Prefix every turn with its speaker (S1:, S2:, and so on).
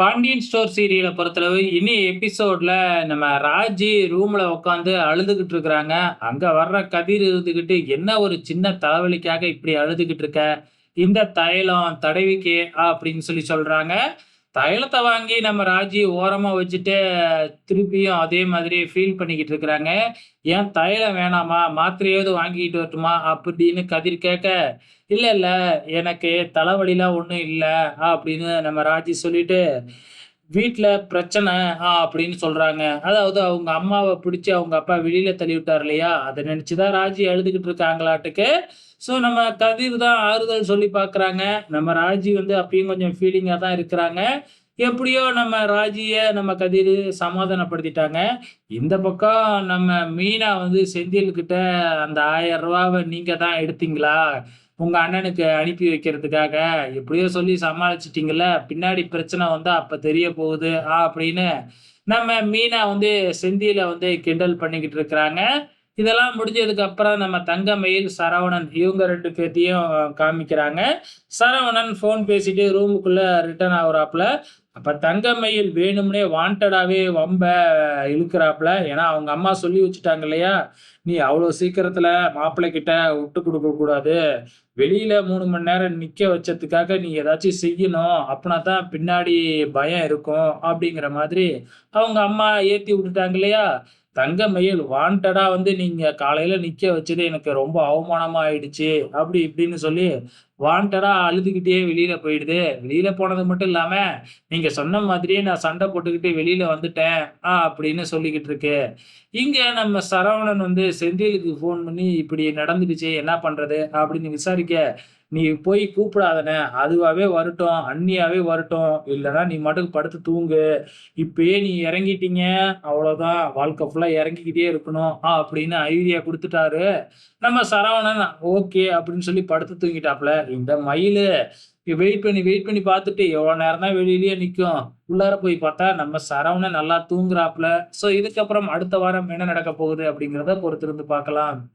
S1: Pandian store சீரியல பொறுத்தளவு இனி எபிசோட்ல நம்ம ராஜி ரூம்ல உட்காந்து அழுதுகிட்டு இருக்கிறாங்க. அங்க வர்ற கதிர் இருந்துகிட்டு, "என்ன ஒரு சின்ன தலைவலிக்காக இப்படி அழுதுகிட்டு இருக்க? இந்த தைலம் தடவிக்கே அப்படின்னு சொல்லி சொல்றாங்க. தைலத்தை வாங்கி நம்ம ராஜி ஓரமாக வச்சுட்டு, திருப்பியும் அதே மாதிரி ஃபீல் பண்ணிக்கிட்டு இருக்கிறாங்க. "ஏன் தைலம் வேணாமா? மாத்திரையாவது வாங்கிக்கிட்டு வரட்டுமா?" அப்படின்னு கதிர் கேட்க, இல்லை இல்லை எனக்கு தலைவலிலாம் ஒன்றும் இல்லை அப்படின்னு நம்ம ராஜி சொல்லிட்டு, வீட்டில் பிரச்சனை" ஆ அப்படின்னு சொல்கிறாங்க அதாவது அவங்க அம்மாவை பிடிச்சி அவங்க அப்பா வெளியில தள்ளிவிட்டார் இல்லையா? அதை நினச்சி தான் ராஜி அழுதுகிட்டு இருக்காங்களாட்டுக்கு. ஸோ நம்ம கதிர் தான் ஆறுதல் சொல்லி பார்க்குறாங்க. நம்ம ராஜி வந்து அப்பயும் கொஞ்சம் ஃபீலிங்காக தான் இருக்கிறாங்க. எப்படியோ நம்ம ராஜியை நம்ம கதிர் சமாதானப்படுத்திட்டாங்க. இந்த பக்கம் நம்ம மீனா வந்து செந்தில்கிட்ட அந்த ஆயிரம் ரூபாவை நீங்கள் தான் எடுத்தீங்களா? உங்க அண்ணனுக்கு அனுப்பி வைக்கிறதுக்காக. எப்படியோ சொல்லி சமாளிச்சுட்டீங்கல்ல. பின்னாடி பிரச்சனை வந்தா அப்ப தெரிய போகுது ஆ அப்படின்னு நம்ம மீனா வந்து செந்தியில் வந்து கிண்டல் பண்ணிக்கிட்டு இருக்கிறாங்க. இதெல்லாம் முடிஞ்சதுக்கு அப்புறம் நம்ம தங்கமயில், சரவணன் இவங்க ரெண்டு பேர்த்தையும் காமிக்கிறாங்க. சரவணன் ஃபோன் பேசிட்டு ரூமுக்குள்ள ரிட்டர்ன் ஆகுறாப்புல. அப்ப தங்கமயில் வேணும்னே வாண்டடாவே வம்ப இழுக்கிறாப்புல ஏன்னா அவங்க அம்மா சொல்லி வச்சுட்டாங்க இல்லையா? "நீ அவ்வளோ சீக்கிரத்துல மாப்பிள்ளை கிட்ட விட்டு கொடுக்கக்கூடாது கூடாது. வெளியில 3 மணி நேரம் நிக்க வச்சதுக்காக நீ ஏதாச்சும் செய்யணும். அப்படின்னா தான் பின்னாடி பயம் இருக்கும்." அப்படிங்கிற மாதிரி அவங்க அம்மா ஏத்தி விட்டுட்டாங்க இல்லையா? தங்கமயில் வாண்டடா வந்து "நீங்க காலையில நிக்க வச்சது எனக்கு ரொம்ப அவமானமா ஆயிடுச்சு." அப்படி இப்படின்னு சொல்லி வாண்டடா அழுதுகிட்டே வெளியில போயிடுது. வெளியில போனது மட்டும் இல்லாம, "நீங்க சொன்ன மாதிரியே நான் சண்டை போட்டுக்கிட்டு வெளியில வந்துட்டேன்." ஆ அப்படின்னு சொல்லிக்கிட்டு இருக்கு. இங்க நம்ம சரவணன் வந்து செந்திலுக்கு ஃபோன் பண்ணி, "இப்படி நடந்துடுச்சு என்ன பண்றது?" அப்படின்னு விசாரிக்க, "நீ போய் கூப்பிடாதண்ணே. அதுவாகவே வரட்டும். அண்ணியாகவே வரட்டும். இல்லைன்னா நீ மட்டுக்கு படுத்து தூங்கு. இப்பயே நீ இறங்கிட்டீங்க, அவ்வளோதான். வாழ்க்கை ஃபுல்லாக இறங்கிக்கிட்டே இருக்கணும்." அப்படின்னு ஐடியா கொடுத்துட்டாரு நம்ம சரவணன் ஓகே அப்படின்னு சொல்லி படுத்து தூங்கிட்டாப்ல இந்த மயிலு வெயிட் பண்ணி, வெயிட் பண்ணி பார்த்துட்டு எவ்வளோ நேரம் தான் வெளியிலேயே நிற்கும் உள்ளார போய் பார்த்தா நம்ம சரவணன் நல்லா தூங்குறாப்புல. ஸோ இதுக்கப்புறம் அடுத்த வாரம் என்ன நடக்கப் போகுது அப்படிங்கிறத பொறுத்திருந்து பார்க்கலாம்.